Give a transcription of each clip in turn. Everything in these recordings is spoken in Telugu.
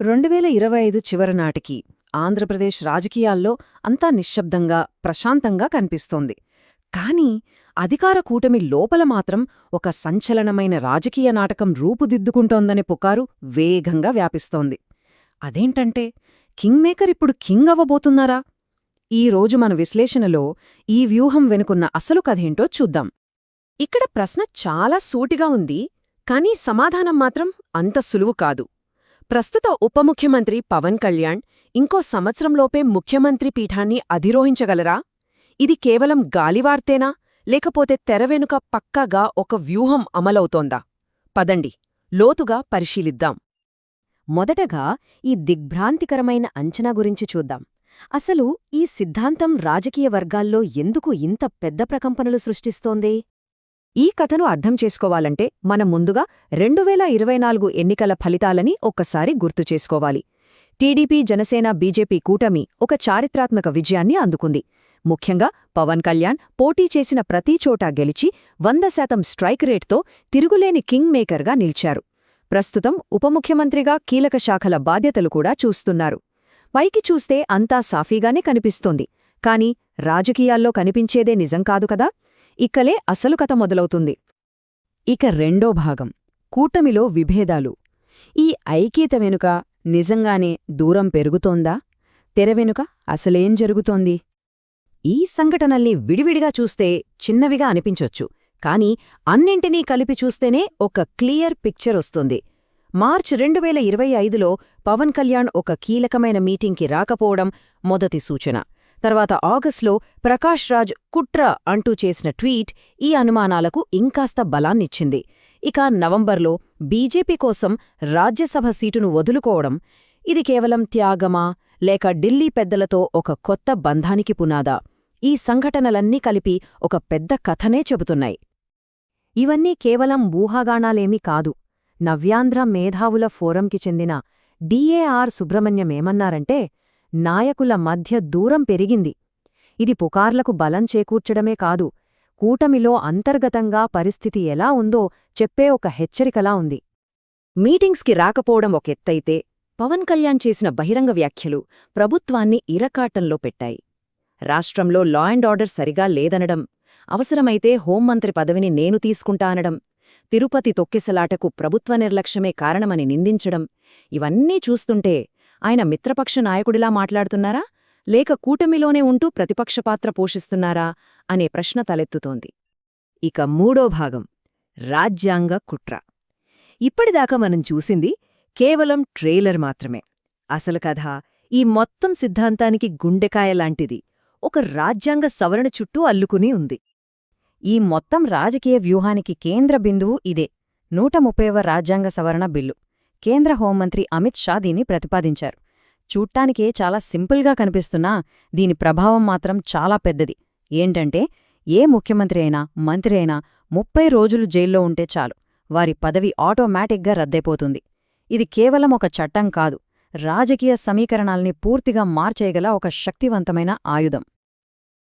రెండువేల ఇరవై ఐదు చివరి నాటికి ఆంధ్రప్రదేశ్ రాజకీయాల్లో అంతా నిశ్శబ్దంగా ప్రశాంతంగా కనిపిస్తోంది. కాని అధికార కూటమి లోపల మాత్రం ఒక సంచలనమైన రాజకీయ నాటకం రూపుదిద్దుకుంటోందనే పుకారు వేగంగా వ్యాపిస్తోంది. అదేంటంటే కింగ్మేకర్ ఇప్పుడు కింగ్ అవ్వబోతున్నారా? ఈ రోజు మన విశ్లేషణలో ఈ వ్యూహం వెనుకున్న అసలు కథేంటో చూద్దాం. ఇక్కడ ప్రశ్న చాలా సూటిగా ఉంది కానీ సమాధానం మాత్రం అంత సులువు కాదు. ప్రస్తుత ఉప ముఖ్యమంత్రి పవన్ కళ్యాణ్ ఇంకో సంవత్సరంలోపే ముఖ్యమంత్రి పీఠాన్ని అధిరోహించగలరా? ఇది కేవలం గాలివార్తేనా? లేకపోతే తెరవెనుక పక్కాగా ఒక వ్యూహం అమలవుతోందా? పదండి లోతుగా పరిశీలిద్దాం. మొదటగా ఈ దిగ్భ్రాంతికరమైన అంచనా గురించి చూద్దాం. అసలు ఈ సిద్ధాంతం రాజకీయ వర్గాల్లో ఎందుకు ఇంత పెద్ద ప్రకంపనలు సృష్టిస్తోంది? ఈ కథను అర్థం చేసుకోవాలంటే మనం ముందుగా రెండువేల ఇరవై నాలుగు ఎన్నికల ఫలితాలని ఒక్కసారి గుర్తు చేసుకోవాలి. టీడీపీ జనసేన బీజేపీ కూటమి ఒక చారిత్రాత్మక విజయాన్ని అందుకుంది. ముఖ్యంగా పవన్ కళ్యాణ్ పోటీ చేసిన ప్రతి చోటా గెలిచి వంద శాతం స్ట్రైక్ రేట్తో తిరుగులేని కింగ్ మేకర్గా నిలిచారు. ప్రస్తుతం ఉప ముఖ్యమంత్రిగా కీలక శాఖల బాధ్యతలు కూడా చూస్తున్నారు. పైకి చూస్తే అంతా సాఫీగానే కనిపిస్తోంది. కాని రాజకీయాల్లో కనిపించేదే నిజం కాదు కదా? ఇక్కలే అసలు కథ మొదలవుతుంది. ఇక రెండో భాగం. కూటమిలో విభేదాలు. ఈ ఐక్యత వెనుక నిజంగానే దూరం పెరుగుతోందా? తెర వెనుక అసలేం జరుగుతోంది? ఈ సంఘటనల్ని విడివిడిగా చూస్తే చిన్నవిగా అనిపించొచ్చు. కాని అన్నింటినీ కలిపి చూస్తేనే ఒక క్లియర్ పిక్చర్ వస్తుంది. మార్చ్ రెండు వేల ఇరవై ఐదులో పవన్ కళ్యాణ్ ఒక కీలకమైన మీటింగ్కి రాకపోవడం మొదటి సూచన. తర్వాత ఆగస్టులో ప్రకాష్ రాజ్ కుట్ర అంటూ చేసిన ట్వీట్ ఈ అనుమానాలకు ఇంకాస్త బలాన్నిచ్చింది. ఇక నవంబర్లో బీజేపీ కోసం రాజ్యసభ సీటును వదులుకోవడం ఇది కేవలం త్యాగమా? లేక ఢిల్లీ పెద్దలతో ఒక కొత్త బంధానికి పునాదా? ఈ సంఘటనలన్నీ కలిపి ఒక పెద్ద కథనే చెబుతున్నాయి. ఇవన్నీ కేవలం ఊహాగాణాలేమీ కాదు. నవ్యాంధ్ర మేధావుల ఫోరంకి చెందిన డిఏఆర్ సుబ్రహ్మణ్యమేమన్నారంటే నాయకుల మధ్య దూరం పెరిగింది. ఇది పుకార్లకు బలం చేకూర్చడమే కాదు కూటమిలో అంతర్గతంగా పరిస్థితి ఎలా ఉందో చెప్పే ఒక హెచ్చరికలా ఉంది. మీటింగ్స్కి రాకపోవడం ఒక ఎత్తైతే పవన్ కళ్యాణ్ చేసిన బహిరంగ వ్యాఖ్యలు ప్రభుత్వాన్ని ఇరకాటంలో పెట్టాయి. రాష్ట్రంలో లా అండ్ ఆర్డర్ సరిగా లేదనడం అవసరమైతే హోంమంత్రి పదవిని నేను తీసుకుంటా అనడం తిరుపతి తొక్కిసలాటకు ప్రభుత్వ నిర్లక్ష్యమే కారణమని నిందించడం ఇవన్నీ చూస్తుంటే ఆయన మిత్రపక్ష నాయకుడిలా మాట్లాడుతున్నారా? లేక కూటమిలోనే ఉంటూ ప్రతిపక్షపాత్ర పోషిస్తున్నారా? అనే ప్రశ్న తలెత్తుతోంది. ఇక మూడో భాగం. రాజ్యాంగ కుట్ర. ఇప్పటిదాకా మనం చూసింది కేవలం ట్రైలర్ మాత్రమే. అసలు కథ ఈ మొత్తం సిద్ధాంతానికి గుండెకాయలాంటిది ఒక రాజ్యాంగ సవరణ చుట్టూ అల్లుకుని ఉంది. ఈ మొత్తం రాజకీయ వ్యూహానికి కేంద్ర బిందువు ఇదే. నూట ముప్పైవ రాజ్యాంగ సవరణ బిల్లు. కేంద్ర హోంమంత్రి అమిత్ షా దీన్ని ప్రతిపాదించారు. చూట్టానికే చాలా సింపుల్గా కనిపిస్తున్నా దీని ప్రభావం మాత్రం చాలా పెద్దది. ఏంటంటే ఏ ముఖ్యమంత్రి అయినా మంత్రి అయినా ముప్పై రోజులు జైల్లో ఉంటే చాలు. వారి పదవి ఆటోమేటిక్గా రద్దయిపోతుంది. ఇది కేవలం ఒక చట్టం కాదు. రాజకీయ సమీకరణాల్ని పూర్తిగా మార్చేయగల ఒక శక్తివంతమైన ఆయుధం.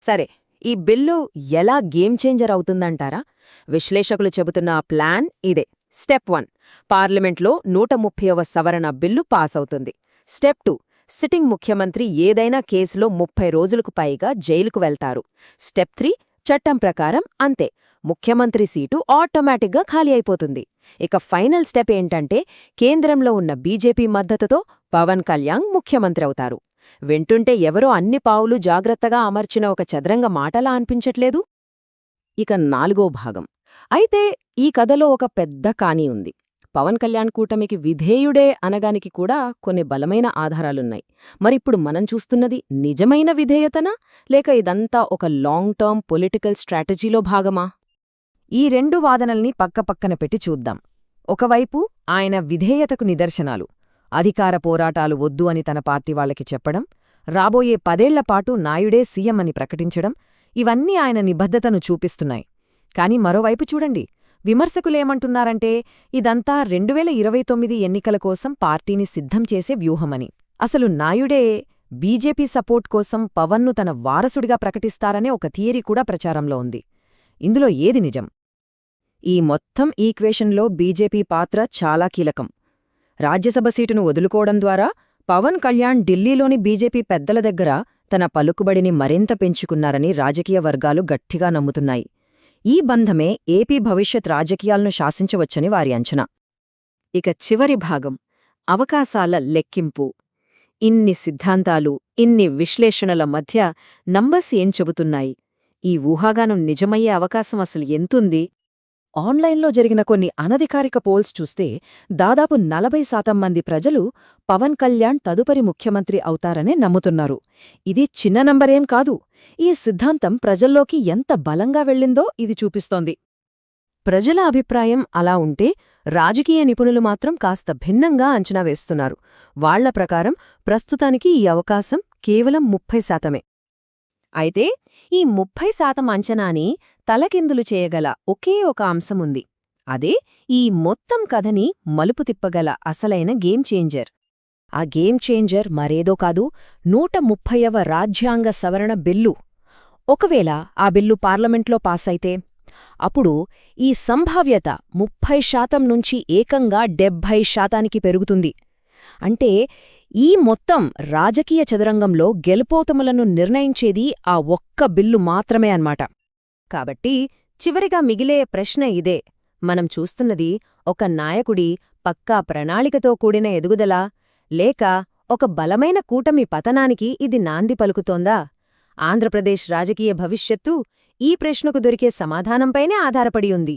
సరే ఈ బిల్లు ఎలా గేమ్ చేంజర్ అవుతుందంటారా? విశ్లేషకులు చెబుతున్న ప్లాన్ ఇదే. స్టెప్ వన్ పార్లమెంట్లో నూట ముప్పైవ సవరణ బిల్లు పాస్ అవుతుంది స్టెప్ టూ సిట్టింగ్ ముఖ్యమంత్రి ఏదైనా కేసులో ముప్పై రోజులకు పైగా జైలుకు వెళ్తారు. స్టెప్ త్రీ చట్టం ప్రకారం అంతే ముఖ్యమంత్రి సీటు ఆటోమేటిక్గా ఖాళీ అయిపోతుంది. ఇక ఫైనల్ స్టెప్ ఏంటంటే కేంద్రంలో ఉన్న బీజేపీ మద్దతుతో పవన్ కళ్యాణ్ ముఖ్యమంత్రి అవుతారు. వింటుంటే ఎవరో అన్ని పావులు జాగ్రత్తగా అమర్చిన ఒక చదరంగ మాటలా అనిపించట్లేదు? ఇక నాలుగో భాగం. అయితే ఈ కథలో ఒక పెద్ద కాని ఉంది. పవన్ కళ్యాణ్ కూటమికి విధేయుడే అనగానికి కూడా కొన్ని బలమైన ఆధారాలున్నాయి. మరిప్పుడు మనం చూస్తున్నది నిజమైన విధేయతనా? లేక ఇదంతా ఒక లాంగ్ టర్మ్ పొలిటికల్ స్ట్రాటజీలో భాగమా? ఈ రెండు వాదనల్ని పక్కపక్కన పెట్టి చూద్దాం. ఒకవైపు ఆయన విధేయతకు నిదర్శనాలు. అధికార పోరాటాలు వద్దు అని తన పార్టీ వాళ్ళకి చెప్పడం రాబోయే పదేళ్ళపాటు నాయుడే సీఎం అని ప్రకటించడం ఇవన్నీ ఆయన నిబద్ధతను చూపిస్తున్నాయి. కాని మరోవైపు చూడండి. విమర్శకులేమంటున్నారంటే ఇదంతా రెండువేల ఇరవై తొమ్మిది ఎన్నికల కోసం పార్టీని సిద్ధం చేసే వ్యూహమని. అసలు నాయుడే బీజేపీ సపోర్ట్ కోసం పవన్ను తన వారసుడిగా ప్రకటిస్తారనే ఒక థియరీ కూడా ప్రచారంలో ఉంది. ఇందులో ఏది నిజం? ఈ మొత్తం ఈక్వేషన్లో బీజేపీ పాత్ర చాలా కీలకం. రాజ్యసభ సీటును వదులుకోవడం ద్వారా పవన్ కళ్యాణ్ ఢిల్లీలోని బీజేపీ పెద్దల దగ్గర తన పలుకుబడిని మరింత పెంచుకున్నారని రాజకీయ వర్గాలు గట్టిగా నమ్ముతున్నాయి. ఈ బంధమే ఏపీ భవిష్యత్ రాజకీయాలను శాసించవచ్చని వారి అంచనా. ఇక చివరి భాగం అవకాశాల లెక్కింపు. ఇన్ని సిద్ధాంతాలు ఇన్ని విశ్లేషణల మధ్య నంబర్స్ ఏం చెబుతున్నాయి? ఈ ఊహాగానం నిజమయ్యే అవకాశం అసలు ఎంతుంది? ఆన్లైన్లో జరిగిన కొన్ని అనధికారిక పోల్స్ చూస్తే దాదాపు నలభై శాతం మంది ప్రజలు పవన్ కళ్యాణ్ తదుపరి ముఖ్యమంత్రి అవుతారనే నమ్ముతున్నారు. ఇది చిన్న నంబరేం కాదు ఈ సిద్ధాంతం ప్రజల్లోకి ఎంత బలంగా వెళ్ళిందో ఇది చూపిస్తోంది. ప్రజల అభిప్రాయం అలా ఉంటే రాజకీయ నిపుణులు మాత్రం కాస్త భిన్నంగా అంచనా వేస్తున్నారు. వాళ్ళ ప్రకారం ప్రస్తుతానికి ఈ అవకాశం కేవలం ముప్పై శాతమే. అయితే ఈ ముప్పై శాతం అంచనాని తలకిందులు చేయగల ఒకే ఒక అంశముంది అదే ఈ మొత్తం కథని మలుపు తిప్పగల అసలైన గేమ్ చేంజర్. ఆ గేమ్ చేంజర్ మరేదో కాదు నూట ముప్పైవ రాజ్యాంగ సవరణ బిల్లు. ఒకవేళ ఆ బిల్లు పార్లమెంట్లో పాసైతే అప్పుడు ఈ సంభావ్యత ముప్పై శాతం నుంచి ఏకంగా డెబ్భై శాతానికి పెరుగుతుంది. అంటే ఈ మొత్తం రాజకీయ చదరంగంలో గెలుపోతములను నిర్ణయించేది ఆ ఒక్క బిల్లు మాత్రమే అన్నమాట. కాబట్టి చివరిగా మిగిలే ప్రశ్న ఇదే. మనం చూస్తున్నది ఒక నాయకుడి పక్కా ప్రణాళికతో కూడిన ఎదుగుదల లేక ఒక బలమైన కూటమి పతనానికి ఇది నాంది పలుకుతోందా? ఆంధ్రప్రదేశ్ రాజకీయ భవిష్యత్తు ఈ ప్రశ్నకు దొరికే సమాధానంపైనే ఆధారపడి ఉంది.